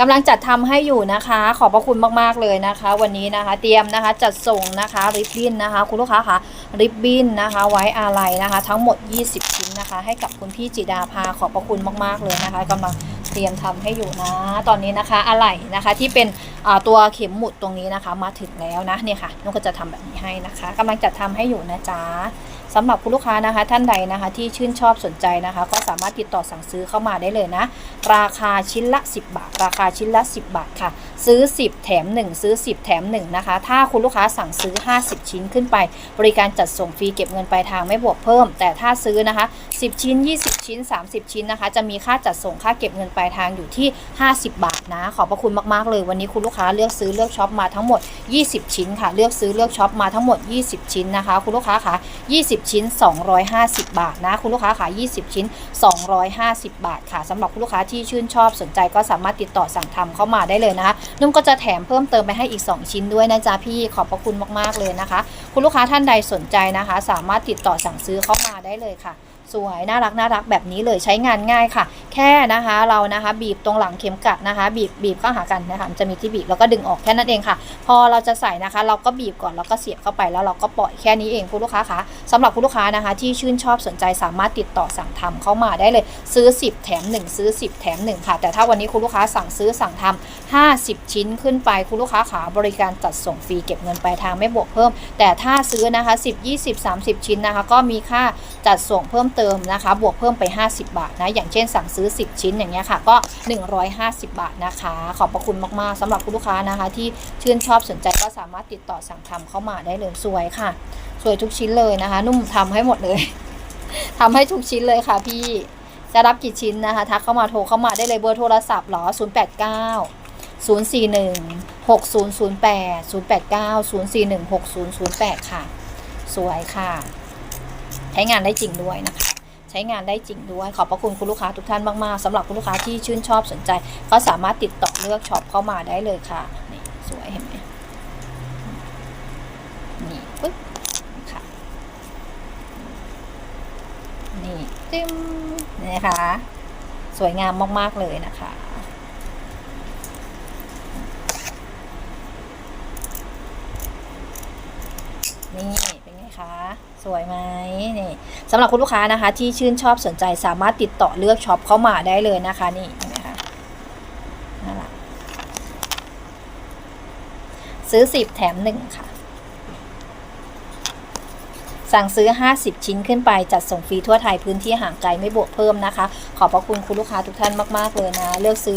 กำลังจัดทำให้อยู่นะคะ ขอบพระคุณมากๆเลยนะคะ วันนี้นะคะ เตรียมนะคะจัดส่งนะคะริบบิ้นนะคะ คุณลูกค้าคะริบบิ้นนะคะ ไว้อาลัยนะคะ ทั้งหมด 20 ชิ้นนะคะ ให้กับคุณพี่จิดาภาขอบพระคุณมากๆเลยนะคะกำลังเตรียมทำให้อยู่นะ ตอนนี้นะคะอะไหล่นะคะที่เป็นตัวเข็มหมุดตรงนี้นะคะ มาถึงแล้วนะเนี่ยค่ะนุกก็จะทำแบบนี้ให้นะคะกำลังจัดทำให้อยู่นะจ๊ะ สำหรับคุณลูกค้านะคะ ท่านใดนะคะที่ชื่นชอบสนใจนะคะ ก็สามารถติดต่อสั่งซื้อเข้ามาได้เลยนะ ราคาชิ้นละ 10 บาท ราคาชิ้นละ 10 บาทค่ะ ซื้อ 10 แถม 1 ซื้อ 10 แถม 1 นะคะ ถ้าคุณลูกค้าสั่งซื้อ 50 ชิ้นขึ้นไป บริการจัดส่งฟรีเก็บเงินปลายทางไม่บวกเพิ่ม แต่ถ้าซื้อนะคะ 10 ชิ้น 20 ชิ้น 30 ชิ้นนะคะ จะมีค่าจัดส่งค่าเก็บเงินปลายทางอยู่ที่ 50 บาทนะ ขอบพระคุณมากๆเลย วันนี้คุณลูกค้าเลือกซื้อเลือกช็อปมาทั้งหมด 20 ชิ้นค่ะ เลือกซื้อเลือกช็อปมาทั้งหมด 20 ชิ้นนะคะ คุณลูกค้าคะ20ชิ้น 250 บาทนะ คุณลูกค้าค่ะ20 ชิ้น 250 บาทค่ะสำหรับคุณลูกค้าที่ชื่นชอบสนใจก็สามารถติดต่อสั่งทำเข้ามาได้เลยนะคะนุ่มก็จะแถมเพิ่มเติมไปให้อีก 2 ชิ้นด้วยนะจ๊ะพี่ขอบพระคุณมากๆเลยนะคะ คุณลูกค้าท่านใดสนใจนะคะ สามารถติดต่อสั่งซื้อเข้ามาได้เลยค่ะ สวยน่ารักน่ารักแบบนี้เลยใช้งานง่ายค่ะ แค่นะคะเรานะคะ บีบตรงหลังเข็มกัดนะคะ บีบบีบเข้าหากันนะคะจะมีที่บีบแล้วก็ดึงออกแค่นั้นเองค่ะ พอเราจะใส่นะคะ เราก็บีบก่อนแล้วก็เสียบเข้าไปแล้วเราก็ปล่อยแค่นี้เองคุณลูกค้าคะสำหรับคุณลูกค้านะคะ ที่ชื่นชอบสนใจสามารถติดต่อสั่งทำเข้ามาได้เลย ซื้อ 10 แถม 1 ซื้อ 10 แถม 1 ค่ะ แต่ถ้าวันนี้คุณลูกค้าสั่งซื้อสั่งทำ50 ชิ้นขึ้นไปคุณลูกค้าขาบริการจัดส่งฟรีเก็บเงินปลายทางไม่บวกเพิ่ม แต่ถ้าซื้อนะคะ 10 20 30 ชิ้นนะคะ ก็มีค่าจัดส่งเพิ่มเติมนะคะ บวกเพิ่มไป 50 บาทนะ อย่างเช่นสั่งซื้อ 10 ชิ้นอย่างเงี้ยค่ะ ก็ 150 บาทนะคะ ขอบพระคุณมากๆสำหรับคุณลูกค้านะคะ ที่ชื่นชอบสนใจก็สามารถติดต่อสั่งทำเข้ามาได้เลยสวยค่ะ สวยทุกชิ้นเลยนะคะ นุ่มทำให้หมดเลยทำให้ทุกชิ้นเลยค่ะพี่จะรับกี่ชิ้นนะคะทักเข้ามาโทรเข้ามาได้เลยเบอร์โทรศัพท์เหรอ 089 041 6008 089 041 6008 ค่ะ สวยค่ะ ช้งานได้จริงด้วยนะคะ ใช้งานได้จริงด้วย ขอบพระคุณคุณลูกค้าทุกท่านมากๆสำหรับคุณลูกค้าที่ชื่นชอบสนใจ ก็สามารถติดต่อเลือกช็อปเข้ามาได้เลยค่ะนี่สวยเห็นไหมนี่ปึ๊บค่ะนี่จิ้มนี่นะคะสวยงามมากๆเลยนะคะ นี่เป็นไง คะสวยไหมนี่สำหรับคุณลูกค้านะคะ ที่ชื่นชอบสนใจสามารถติดต่อเลือกช็อปเข้ามาได้เลยนะคะนี่นไหมคะน่ารักซื้อ 10 แถม 1 ค่ะ สั่งซื้อ 50 ชิ้นขึ้นไปจัดส่งฟรีทั่วไทยพื้นที่ห่างไกลไม่บวกเพิ่มนะคะ ขอบพระคุณคุณลูกค้าทุกท่านมาก ๆ เลยนะ เลือกซื้อ